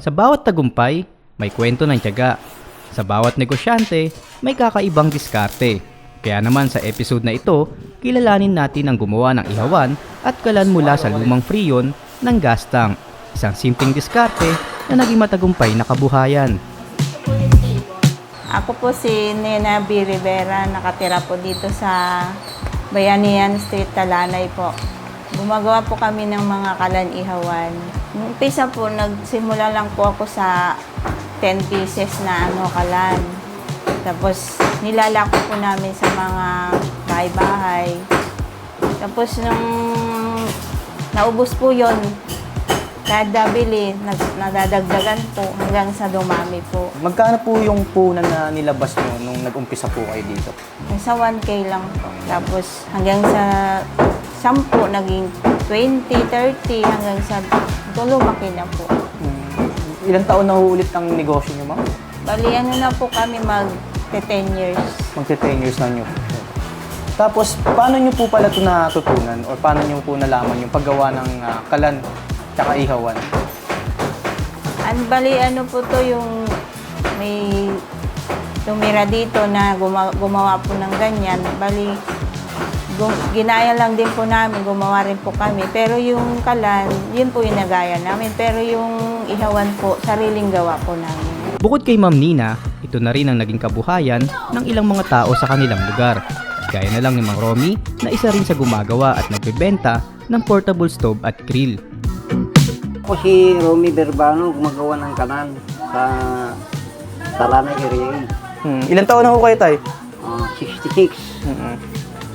Sa bawat tagumpay, may kwento ng tiyaga. Sa bawat negosyante, may kakaibang diskarte. Kaya naman sa episode na ito, kilalanin natin ang gumawa ng ihawan at kalan mula sa lumang freon ng gastang. Isang simpleng diskarte na naging matagumpay na kabuhayan. Ako po si Nena B. Rivera, nakatira po dito sa Bayanihan Street, Talanay po. Gumagawa po kami ng mga kalan-ihawan. Nung umpisa po, nagsimula lang po ako sa 10 pieces na ano kalan. Tapos nilalako po namin sa mga bahay-bahay. Tapos nung naubos po yon kada bili, nadadagdagan po hanggang sa dumami po. Magkano po yung punan na nilabas nyo nung nag-umpisa po kayo dito? Sa 1K lang po. Tapos hanggang sa 10, naging 20, 30, hanggang sa ito lumaki na po. Hmm. Ilang taon na uulit ang negosyo nyo, ma'am? Bali, ano na po kami mag 10 years. Magti 10 years na nyo. Tapos, paano nyo po pala ito natutunan? Or paano nyo po nalaman yung paggawa ng ah, kalan tsaka ihawan? An bali, ano po to yung may tumira dito na guma- gumawa po ng ganyan. Bali, ginaya lang din po namin, gumawa rin po kami. Pero yung kalan, yun po yung nagaya namin. Pero yung ihawan po, sariling gawa po namin. Bukod kay Ma'am Nina, ito na rin ang naging kabuhayan ng ilang mga tao sa kanilang lugar. Gaya na lang ni Mang Romy na isa rin sa gumagawa at nagbebenta ng portable stove at grill. Ako si Romy Berbano, gumagawa ng kanan sa Talanay area. Hmm. Ilang taon na ho kayo, tay? Uh, 66. Mm-mm.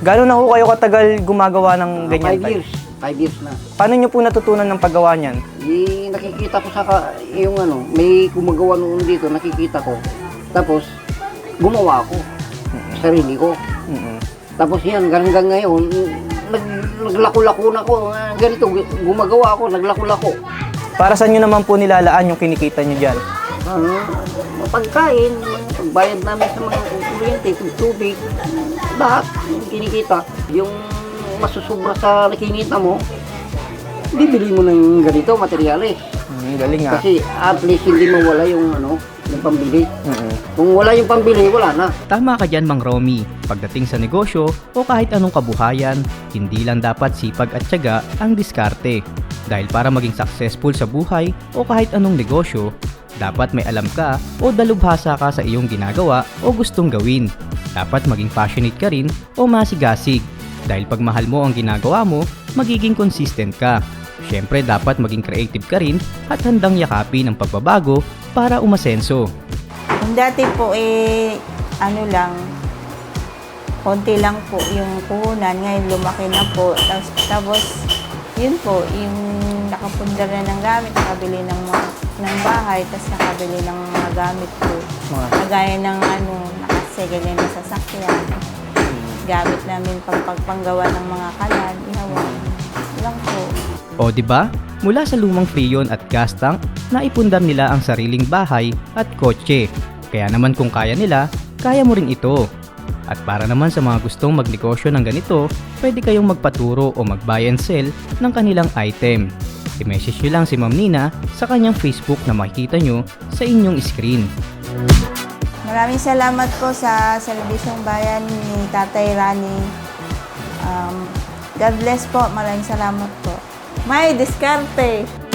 Gano'n na ho kayo katagal gumagawa ng ganyan, 5 tay? years. 5 years na. Paano nyo po natutunan ng paggawa niyan? Di, nakikita ko sa ka, yung ano, may gumagawa noon dito, nakikita ko. Tapos, gumawa ako. Sarili ko. Mm-mm. Tapos yan, hanggang ngayon, nag, naglako-lako na ko. Ah, Ganito, gumagawa ako, naglako-lako. Para saan nyo naman po nilalaan yung kinikita nyo dyan? Ano, pagkain, pagbayad namin sa mga kuryente, tubig, lahat kinikita. Yung masusubra sa nakinita mo, bibili mo ng ganito, materyales. Hmm, galing nga. Kasi at least hindi mawala yung ano, yung pambili. Mm-mm. Kung wala yung pambili, wala na. Tama ka dyan Mang Romy, pagdating sa negosyo o kahit anong kabuhayan, hindi lang dapat sipag at tiyaga ang diskarte. Dahil para maging successful sa buhay o kahit anong negosyo, dapat may alam ka o dalubhasa ka sa iyong ginagawa o gustong gawin. Dapat maging passionate ka rin o masigasig. Dahil pag mahal mo ang ginagawa mo, magiging consistent ka. Siyempre dapat maging creative ka rin at handang yakapin ang pagbabago para umasenso. Kung dati po eh, ano lang, konti lang po yung puhunan. Ngayon lumaki na po. Tapos, tapos yun po, yung nakapundar na ng gamit, nakabili ng, mga, ng bahay, tapos nakabili ng mga gamit po. Mga Kagaya ng ano, nakasegele na sasakyan. Gamit namin pang pagpanggawa ng mga kalan, ihawan. Lang po. O di ba? Mula sa lumang freon at gas tank, naipundar nila ang sariling bahay at kotse. Kaya naman kung kaya nila, kaya mo rin ito. At para naman sa mga gustong magnegosyo ng ganito, pwede kayong magpaturo o mag-buy and sell ng kanilang item. I-message nyo lang si Ma'am Nina sa kanyang Facebook na makikita nyo sa inyong screen. Maraming salamat po sa Serbisyong Bayan ni Tatay Rani. Um, God bless po. Maraming salamat po. May diskarte!